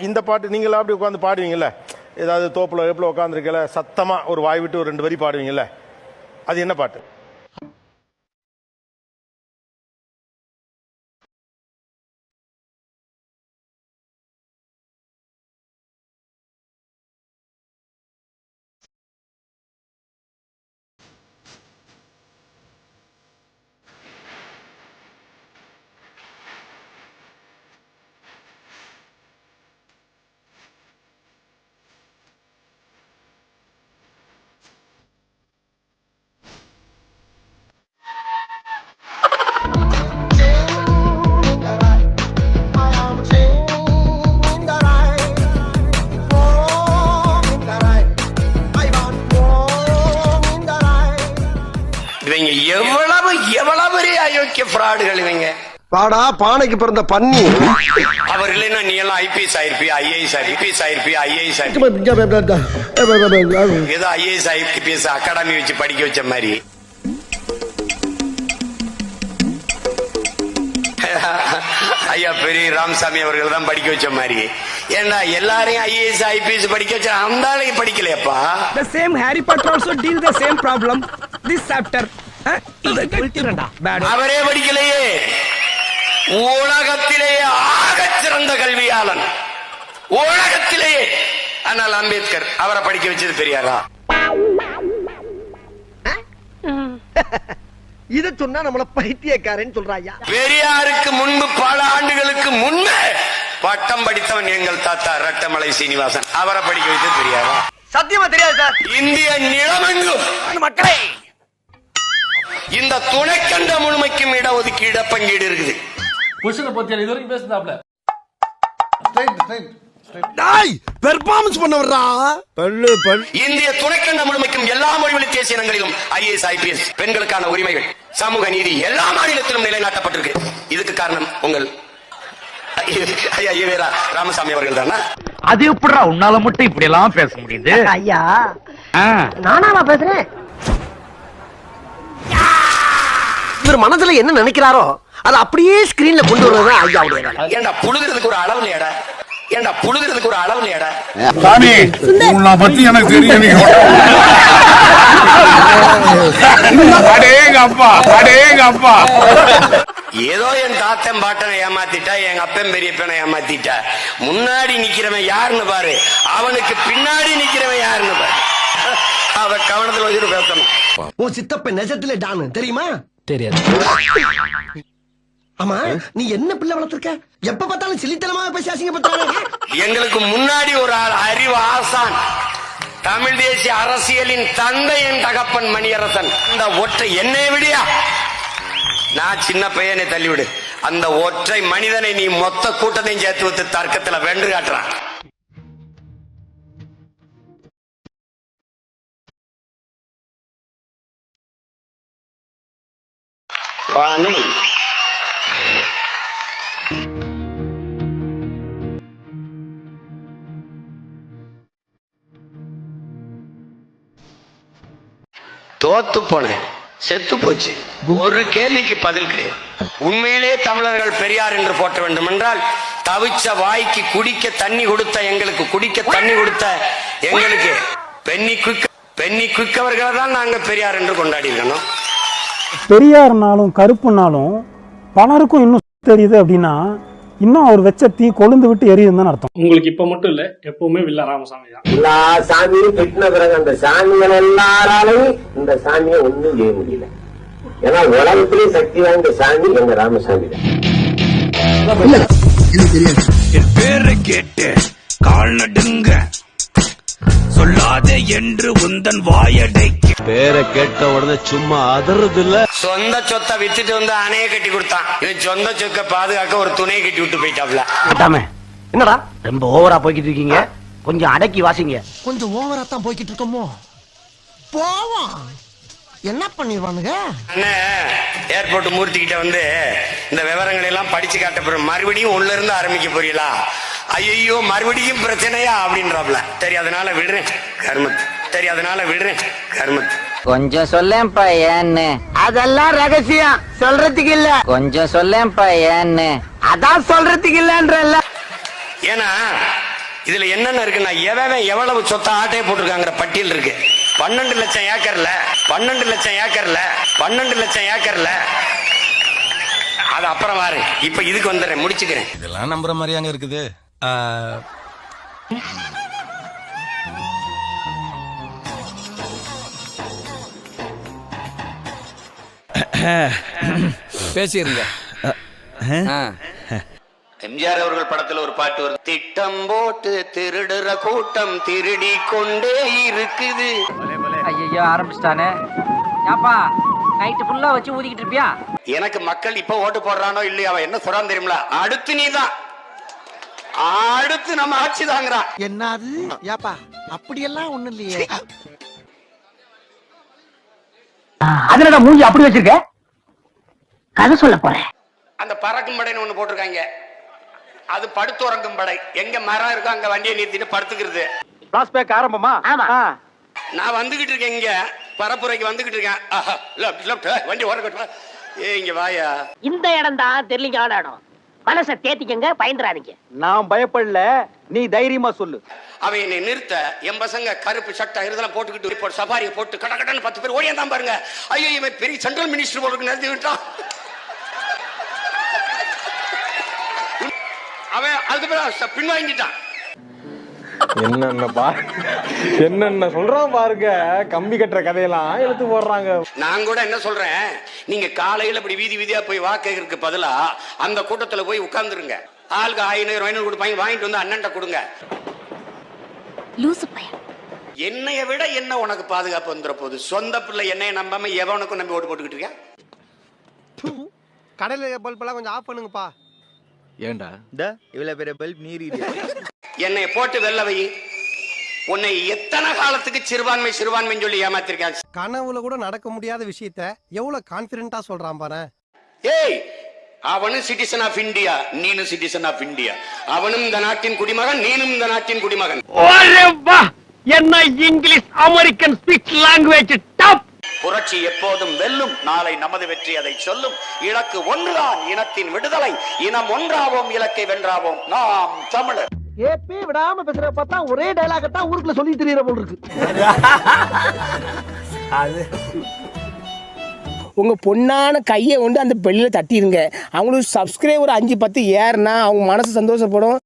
இந்த பாட்டு நீங்களா அப்படி உட்காந்து பாடுவீங்கல்ல? ஏதாவது தோப்புல வேப்பில் உட்காந்துருக்கல சத்தமா ஒரு வாய் விட்டு ஒரு ரெண்டு வரி பாடுவீங்கல்ல? அது என்ன பாட்டு? இவங்க எவ்வளவு எவ்வளவு பெரிய அயோக்கிய ஃப்ராடுகள் இவங்க? பாடா பானைக்கு பிறந்த பன்னி. அவர் இல்லைன்னா நீ எல்லாம் ஐபிஎஸ் ஆயிருப்பியா? ஐஏஎஸ் ஐபிஎஸ் ஆயிருப்பியா? ஐஏஎஸ் ஏதோ ஐஏஎஸ் ஐபிஎஸ் அகாடமி வச்சு படிக்க வச்ச மாதிரி. ஐயா பெரிய ராமசாமி அவர்கள் தான் படிக்க வச்ச மாதிரி. ஏன்னா எல்லாரையும் ஐஏஎஸ் ஐபிஎஸ் படிக்க வச்ச அந்த ஆளையும் படிக்கலையப்பா. The same Harry Potter also deal the same problem. This chapter. அவரே படிக்கலையே. உலகத்திலேயே ஆகச் சிறந்த கல்வியாளன். உலகத்திலேயே ஆனால் அம்பேத்கர் அவரை படிக்க வச்சது பெரியாரா? இத சொன்னா நம்மள பைத்தியக்காரன்னு சொல்றாயா? பெரியாருக்கு முன்பு பல ஆண்டுகளுக்கு முன்பே பட்டம் படித்தவன் எங்கள் தாத்தா ரட்டமலை சீனிவாசன். அவரை படிக்க வைத்தது பெரியாரா? சத்தியமா தெரியாது சார். இந்திய நிலமெங்கும். மக்களே இந்த துணைக்கண்ட முழுமைக்கும் இடஒதுக்கீடு பங்கீடு இருக்குது. புருஷனை பத்தி இது வரைக்கும் பேசுதாப்ல டாய் பெர்ஃபார்மன்ஸ் பண்ண வர்றா பல்லு பல் இந்திய துணைக்கண்ட முழுமைக்கும் எல்லா மொழிவழி தேசிய இனங்களிலும் ஐஏஎஸ் ஐபிஎஸ் பெண்களுக்கான உரிமைகள் சமூக நீதி எல்லா மாநிலத்திலும் நிலைநாட்டப்பட்டிருக்கு. இதுக்கு காரணம் உங்கள் ஐயா ஈவேரா ராமசாமி அவர்கள் தானா? அது எப்படிடா உன்னால மட்டும் இப்படி எல்லாம் பேச முடியுது? ஐயா ஆ. நானாவா பேசுறேன்? இவர் மனசுல என்ன நினைக்கிறாரோ அதை அப்படியே ஸ்கிரீன்ல கொண்டு வர்றதுதான் ஐயாவுடைய வேலை. ஏண்டா புழுகிறதுக்கு ஒரு அளவு இல்லையாடா? ஏண்டா புழுகிறதுக்கு ஒரு அளவு இல்லையாடா? சாமி உன்னை பத்தி எனக்கு தெரியும் நீங்க அடேங்க அப்பா அடேங்க அப்பா. ஏதோ என் தாத்தன் பாட்டனை ஏமாத்திட்டா எங்க அப்பன் பெரியப்பனை ஏமாத்திட்டா. முன்னாடி நிக்கிறவன் யாருன்னு பாரு. அவனுக்கு பின்னாடி நிக்கிறவன் யாருன்னு பாரு. அவ கவனத்துல வச்சுட்டு பேசணும். உன் சித்தப்ப நெஜத்துல டானு தெரியுமா? தெரியாது. ஆமா நீ என்ன பிள்ளை வளர்த்திருக்க? எப்ப பார்த்தாலும் சில்லித்தனமா பேசி அசிங்கப்பட்டாங்க எங்களுக்கு முன்னாடி ஒரு ஆள் அறிவு ஆசான் தமிழ் தேசிய அரசியலின் தந்தை என் தகப்பன் மணியரசன். இந்த ஒற்றை என்னை விடியா? நான் சின்ன பையனை தள்ளிவிடு. அந்த ஒற்றை மனிதனை நீ மொத்த கூட்டத்தையும் சேர்த்து வைத்து தர்க்கத்துல வென்று காட்டுறான். வாணி. தோத்து போனேன். செத்து போச்சு. ஒரு கேள்விக்கு பதில் கிடையாது. உண்மையிலே தமிழர்கள் பெரியார் என்று போட்ட வேண்டும் என்றால் தவிச்ச வாய்க்கு குடிக்க தண்ணி கொடுத்த எங்களுக்கு குடிக்க தண்ணி கொடுத்த எங்களுக்கு பெண்ணி குக்க பெண்ணி குக்கவர்களை தான் நாங்க பெரியார் என்று கொண்டாடி இருக்கணும் பெரியார்னாலும் கருப்புனாலும் பலருக்கும் இன்னும் தெரியுது அப்படின்னா இன்னும் அவர் வச்ச தீ கொழுந்து விட்டு எரியுதுன்னு தான் அர்த்தம். உங்களுக்கு இப்ப மட்டும் இல்ல எப்பவுமே வில்ல ராமசாமி தான். எல்லா சாமியும் கட்டின பிறகு அந்த சாமிகள் எல்லாராலையும் இந்த சாமியை ஒண்ணும் செய்ய முடியல. ஏன்னா உலகத்திலே சக்தி வாய்ந்த சாமி எங்க ராமசாமி தான். என் பேரை கேட்டு கால் நடுங்க. சொல்லாதே என்று உந்தன் வாயடைக்க பேரை கேட்ட உடனே சும்மா அதறது இல்ல சொந்த சொத்தை வித்துட்டு வந்து அணைய கட்டி கொடுத்தான். சொந்த சொத்தை பாதுகாக்க ஒரு துணையை கட்டி விட்டு போயிட்டாப்ல. என்னடா? ரொம்ப ஓவரா போய்கிட்டு இருக்கீங்க. கொஞ்சம் அடக்கி வாசிங்க. கொஞ்சம் ஓவரா தான் போய்கிட்டு இருக்கோமோ? போவோம். என்ன பண்ணிடுவானுங்க? அண்ணே ஏர்போர்ட் மூர்த்தி கிட்ட வந்து இந்த விவரங்களை எல்லாம் படிச்சு காட்ட போறோம் மறுபடியும் உள்ள இருந்து ஆரம்பிக்க போறீங்களா? ஐயோ மறுபடியும் பிரச்சனையா? அப்படின்றாப்ல. சரி அதனால விடுறேன். கர்மத் சரி அதனால விடுறேன். கர்மத் கொஞ்சம் சொல்லேன்ப்பா ஏன்னு. அதெல்லாம் ரகசியம். சொல்றதுக்கு இல்ல. கொஞ்சம் சொல்லேன்ப்பா ஏன்னு. அதான் சொல்றதுக்கு இல்லன்றல்ல. ஏன்னா இதுல என்னென்ன இருக்குன்னா எவன் எவ்வளவு சொத்த ஆட்டையை போட்டிருக்காங்கிற பட்டியல் இருக்கு. பன்னெண்டு லட்சம் ஏக்கர்ல பன்னெண்டு லட்சம் ஏக்கர்ல பன்னெண்டு லட்சம் ஏக்கர்ல. அது அப்புறம் வாரு இப்ப இதுக்கு வந்துடுறேன் முடிச்சுக்கிறேன். இதெல்லாம் நம்புற மாதிரியாங்க இருக்குது. பேசிருங்க. எம்ஜிஆர் அவர்கள் படத்துல ஒரு பாட்டு வரும் திட்டம் போட்டு திருடுற கூட்டம் திருடி கொண்டே இருக்குது. ஐயோ ஆரம்பிச்சிட்டானே. ஏப்பா நைட்டு ஃபுல்லா வச்சு ஊதிக்கிட்டு இருப்பியா? எனக்கு மக்கள் இப்ப ஓட்டு போடுறானோ இல்லையா அவன் என்ன சொல்றான் தெரியுங்களா அடுத்து நீதான். அடுத்து நம்ம ஆட்சி தாங்கிறா. என்னது? ஏப்பா அப்படியெல்லாம் ஒண்ணு இல்லையே. அதுல மூஞ்சி அப்படி வச்சிருக்க? கதை சொல்ல போறேன். அந்த பறக்கும் படைன்னு ஒண்ணு போட்டிருக்காங்க. அது படுத்துறங்கும் படை. எங்க மரம் இருக்கோ அங்க வண்டியை நிறுத்திட்டு படுத்துக்கிறது. பிளாஸ்பேக் ஆரம்பமா? ஆமா. நான் வந்துகிட்டு இருக்கேன் இங்க. பரப்புரைக்கு வந்துகிட்டு இருக்கேன். வண்டி ஓரக்கட்டு. ஏ இங்க வாயா. இந்த இடம் தான் தெரியலிங்கான இடம் மனசை தேத்திக்கங்க பயந்துறாதீங்க. நான் பயப்படல நீ தைரியமா சொல்லு. அவன் என்னை நிறுத்த என் பசங்க கருப்பு சட்டை இதெல்லாம் போட்டுக்கிட்டு இப்போ சபாரியை போட்டு கட கடன்னு பத்து பேர் ஓடியாந்தான் பாருங்க. ஐயோ இவன் பெரிய சென்ட்ரல் மினிஸ்டர் போட்டு நிறுத்தி விட்டான். அவன் அதுக்கப்புறம் பின்வாங்கிட்டான். என்னென்ன பா என்னென்ன சொல்றான் பாருங்க. கம்பி கட்டுற கதையெல்லாம் எடுத்து போடுறாங்க. நான் கூட என்ன சொல்றேன்? நீங்க காலையில இப்படி வீதி வீதியா போய் வாக்குறதுக்கு பதிலா அந்த கூட்டத்துல போய் உட்கார்ந்துருங்க. ஆளுக்கு ஐநூறு ஐநூறு கொடுப்பாங்க. வாங்கிட்டு வந்து அண்ணன்ட்ட கொடுங்க. லூசு பையன். என்னைய விட என்ன உனக்கு பாதுகாப்பு வந்துற போகுது? சொந்த பிள்ளை என்னைய நம்பாம எவனுக்கும் நம்பி ஓட்டு போட்டுக்கிட்டு இருக்க கடையில பல்ப் எல்லாம் கொஞ்சம் ஆஃப் பண்ணுங்கப்பா. ஏண்டா? இவ்வளவு பெரிய பல்ப் நீர் என்னை போட்டு வெல்ல வை. உன்னை எத்தனை காலத்துக்கு சிறுபான்மை சிறுபான்மைன்னு சொல்லி ஏமாத்திருக்கான். கனவுல கூட நடக்க முடியாத விஷயத்த எவ்வளவு கான்பிடண்டா சொல்றான் பாரு. ஏய் அவனும் சிட்டிசன் ஆஃப் இந்தியா நீனும் சிட்டிசன் ஆஃப் இந்தியா அவனும் இந்த நாட்டின் குடிமகன் நீனும் இந்த நாட்டின் குடிமகன். என்ன English American speech language top புரட்சி எப்போதும் வெல்லும் நாளை நமது வெற்றி அதை சொல்லும். இலக்கு ஒன்றுதான் இனத்தின் விடுதலை. இனம் ஒன்றாவோம் இலக்கை வென்றாவோம். நாம் தமிழர். ஏப்பி விடாம பேசுற பார்த்தா ஒரே டைலாக தான் ஊருக்குள்ள சொல்லி தெரியற போல் இருக்கு. உங்க பொண்ணான கையை கொண்டு அந்த பெல்லில் தட்டிடுங்க அவங்களுக்கு சப்ஸ்கிரைபர் அஞ்சு பத்து ஏறுனா அவங்க மனசு சந்தோஷப்படும்.